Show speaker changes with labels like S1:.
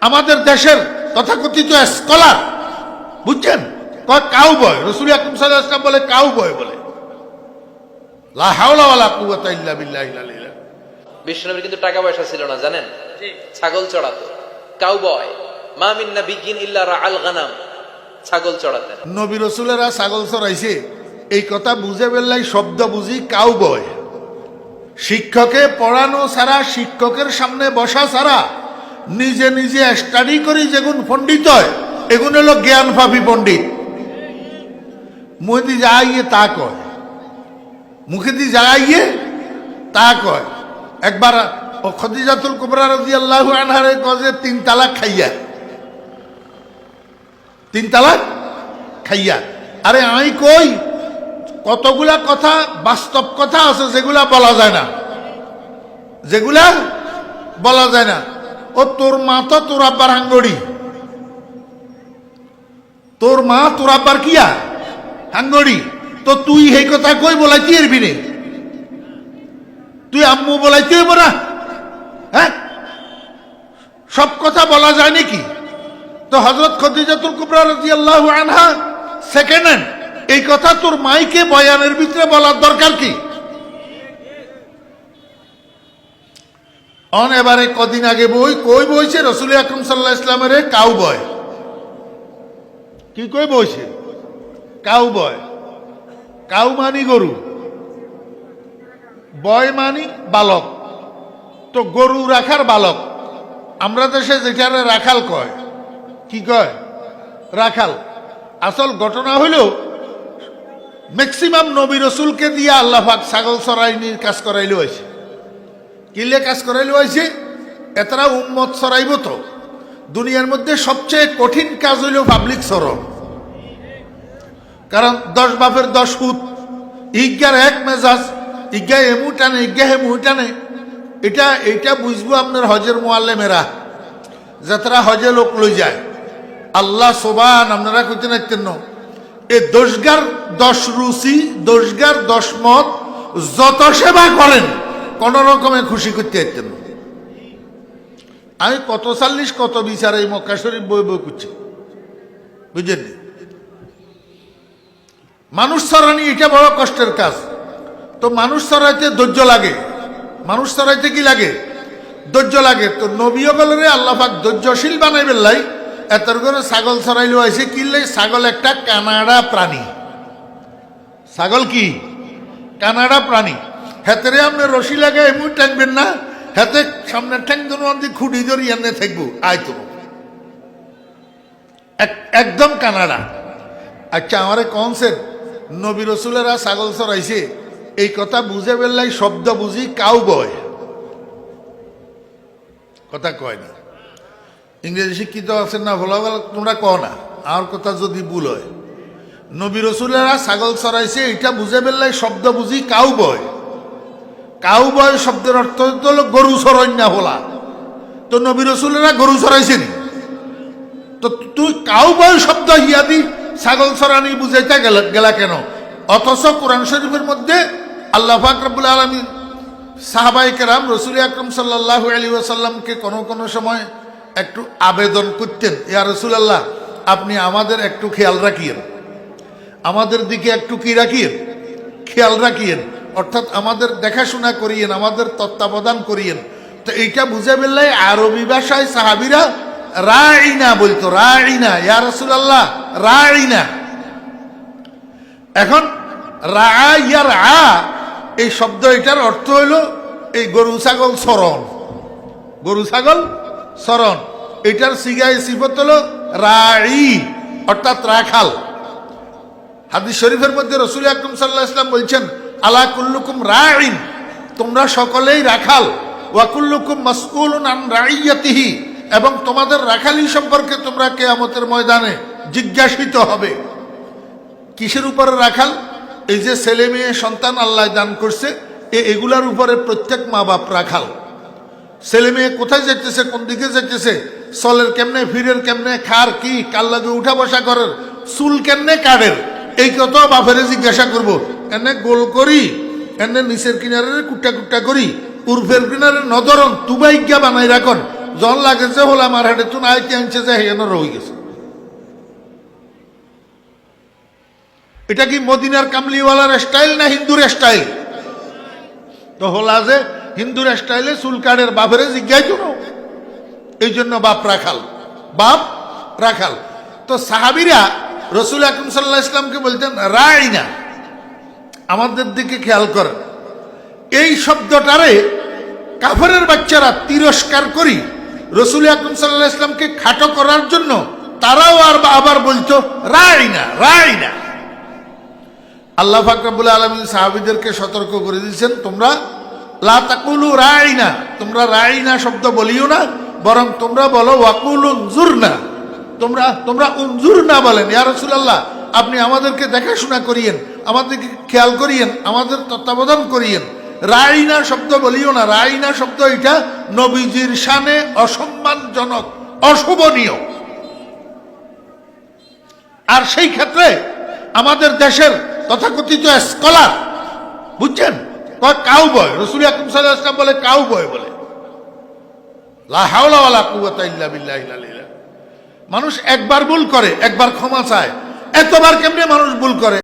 S1: আমাদের দেশের তথাকথিত স্কলার বুঝছেন? কয় কাউ বয় রসুল আকরম সাল্লাহ বলে কাউ বয় বলে। লা হাওলা ওয়ালা কুওয়াতা ইল্লা বিল্লাহিল আলিয়্যিল আযীম।
S2: বিষ্ণুনবীর কিন্তু টাকা পয়সা ছিল না জানেন? ছাগল চড়াতো। কাউ বয় মা মিন্না বিগিন ইল্লা আল গানাম। ছাগল চড়াতেন।
S1: নবী রসুলেরা ছাগল চড়াইছে। এই কথা বুঝে বেললাই শব্দ বুঝি কাউ বয় শিক্ষকে পড়ানো ছাড়া শিক্ষকের সামনে বসা ছাড়া নিজে নিজে স্টাডি করি যেগুন পণ্ডিত হয়, এগুন হলো জ্ঞান পাপি পণ্ডিত। মুহেদি যা যাইয়ে তা কয়। মুখেদি যা যাইয়ে তা কয়। একবার খদিজাতুল কুবরা রাদিয়াল্লাহু আনহারে কজে তিন তালাক খাইয়া। তিন তালাক খাইয়া। আরে আমি কই, কতগুলা কথা, বাস্তব কথা আছে, যেগুলা বলা যায় না। যেগুলা বলা যায় না। ও তোর মা তো তোর আব্বার হাঙ্গড়ি তোর মা তোর আব্বার কিয়া? হাঙ্গড়ি তো তুই সেই কথা কই বলাইতে এরবি নে? তুই আম্মু বলাইতে হইব না? হ্যাঁ? সব কথা বলা যায় নাকি? তো হজরত খদিজাতুল কুবরা রাদিয়াল্লাহু আনহা সেকেন্ড হ্যান্ড এই কথা তোর মাইকে বয়ানের ভিতরে বলার দরকার কি? অন এবারে কদিন আগে বই, কই বইছে রসুল আকরম সাল্লাহ ইসলামের কাউ বয় কি কই বইছে কাউ বয় কাউ মানি গরু। বয় মানি বালক। তো গরু রাখার বালক। আমরা দেশে যেখানে রাখাল কয়। কি কয়? রাখাল। আসল ঘটনা হইল ম্যাক্সিমাম নবী রসুলকে দিয়ে আল্লাহ পাক ছাগল সরাইনির কাজ করাইলে হয়েছে কিলে কাজ করাইলে হয়েছে এতরা উম্মত সরাইব তো। দুনিয়ার মধ্যে সবচেয়ে কঠিন কাজ হইল পাবলিক সরম। কারণ দশ বাপের দশ হুত ইজ্ঞার এক মেজাজ ইজ্ঞা এমু টানে ইজ্ঞা হেমু টানে এটা এটা বুঝব আপনার হজের মোয়াল্লেমেরা, যাত্রা হজে লোক লই যায়। আল্লাহ সোবান, আপনারা কইতে নাইতেন না। এ দোষগার দশ রুচি দোষগার দশ মত, যত সেবা করেন কোন রকমে খুশি করতে পারতেন আমি কত চাল্লিশ কত বিচার এই মক্কা শরীফ বই বই করছি। বুঝলেন? মানুষ সরানি, এটা বড় কষ্টের কাজ। তো মানুষ সরাইতে ধৈর্য লাগে। মানুষ সরাইতে কি লাগে? ধৈর্য লাগে। তো নবীয় বলরে আল্লাহাক ধৈর্যশীল বানাই বেললাই এত করে ছাগল সরাইলো আছে কিনলে ছাগল একটা কানাডা প্রাণী। ছাগল কি? কানাডা প্রাণী। হেতেরে আপনি রশি লাগে এমন টানবেন না। হেতে সামনে ঠ্যাং ধরুন খুঁটি ধরি এনে থাকব। আয় তো। এক- একদম কানাডা। আচ্ছা আমারে কনসেন নবী রসুলেরা ছাগল চড়াইছে। এই কথা বুঝে বেললাই শব্দ বুঝি কাউ বয় কথা কয় না। ইংরেজি শিক্ষিত আছেন না ভালো ভালো তোমরা কও না। আমার কথা যদি ভুল হয়। নবী রসুলেরা ছাগল চড়াইছে এটা বুঝে বেললাই শব্দ বুঝি কাউ বয় কাউ বয় শব্দের অর্থ হলো গরু চরণ্যা হলা। তো নবী রসুলেরা গরু চড়াইছেন তো তুই কাউ বয় শব্দ হিয়াদি ছাগল সরানি বুঝাইতে গেলা কেন? অথচ কোরআন শরীফের মধ্যে আল্লাহ ফাকরাবুল আলমী সাহাবাই কেরাম রসুল আকরম সাল্লাহ আলী আসাল্লামকে কোনো কোনো সময় একটু আবেদন করতেন, ইয়া রসুল আল্লাহ আপনি আমাদের একটু খেয়াল রাখিয়েন। আমাদের দিকে একটু কি রাখিয়েন? খেয়াল রাখিয়েন। অর্থাৎ আমাদের দেখাশোনা করিয়েন, আমাদের তত্ত্বাবধান করিয়েন। তো এইটা বুঝে ফেললে আরবি ভাষায় সাহাবিরা রাইনা বলতো রাইনা ইয়া রসুল আল্লাহ রাইনা এখন রা এই শব্দ এটার অর্থ হইল এই গরু, ছাগল সরণ গরু, ছাগল সরণ এটার সিগাই সিফত হলো রাই অর্থাৎ রাখাল। হাদিস শরীফের মধ্যে রসুল আকরম সাল্লাহ ইসলাম বলছেন আলা কুল্লুকুম রাইন তোমরা সকলেই রাখাল। ওয়াকুল্লুকুম মাসকুল আন রাইয়াতিহি এবং তোমাদের রাখালি সম্পর্কে তোমরা কেয়ামতের ময়দানে জিজ্ঞাসিত হবে। কিসের উপরে রাখাল? এই যে ছেলে মেয়ে, সন্তান আল্লাহ দান করছে এগুলার উপরে প্রত্যেক মা বাপ রাখাল। ছেলে মেয়ে কোথায় যেতেছে কোন দিকে যেতেছে চলের কেমনে ফিরের কেমনে, খার কি, কার লাগে উঠা বসা করার, চুল কেমনে কাড়ের এই কত বাপেরে জিজ্ঞাসা করব। এনে গোল করি, এনে নিচের কিনারে কুট্টা কুট্টা করি উর্ফের কিনারে নদরন তুবাইজ্ঞা বানাই রাখন জন লাগেছে হল আমার হাটে তুন আইতে আনছে যে হেন রয়ে গেছে। এটা কি মদিনার কামলিওয়ালার স্টাইল না হিন্দুর স্টাইল তো হলা যে হিন্দুর স্টাইলে চুল কাটের বাপেরে জিজ্ঞাই তো এই জন্য বাপ রাখাল বাপ রাখাল তো সাহাবিরা রসুল আকরম সাল্লাহ ইসলামকে বলতেন রাই না আমাদের দিকে খেয়াল করেন। এই শব্দটারে কাফের বাচ্চারা তিরস্কার করি। রসুল আকরম সাল্লাহ ইসলামকে খাটো করার জন্য তারাও আর আবার বলতো রাই না রাই না। আল্লাহ ফাকরাবুল আলমিন সাহাবিদেরকে সতর্ক করে দিয়েছেন, তোমরা লা তাকুলু রাই না, তোমরা রাই না শব্দ বলিও না, বরং তোমরা বলো, ওয়াকুল উনজুর না। তোমরা তোমরা উনজুর না বলেন। ইয়া রাসূলুল্লাহ, আপনি আমাদেরকে দেখাশোনা করিয়েন। আমাদেরকে খেয়াল করিয়েন, আমাদের তত্ত্বাবধান করিয়েন। রাইনা শব্দ বলিও না, রাইনা শব্দ এটা নবীজির শানে অসম্মানজনক, অশোভনীয়। আর সেই ক্ষেত্রে আমাদের দেশের তথাকথিত স্কলার, বুঝছেন? কাউ বয় রসুল আকরম সাল্লাহ বলে কাউ বয় বলে। মানুষ একবার ভুল করে, একবার ক্ষমা চায়। এতবার কেমনে মানুষ ভুল করে?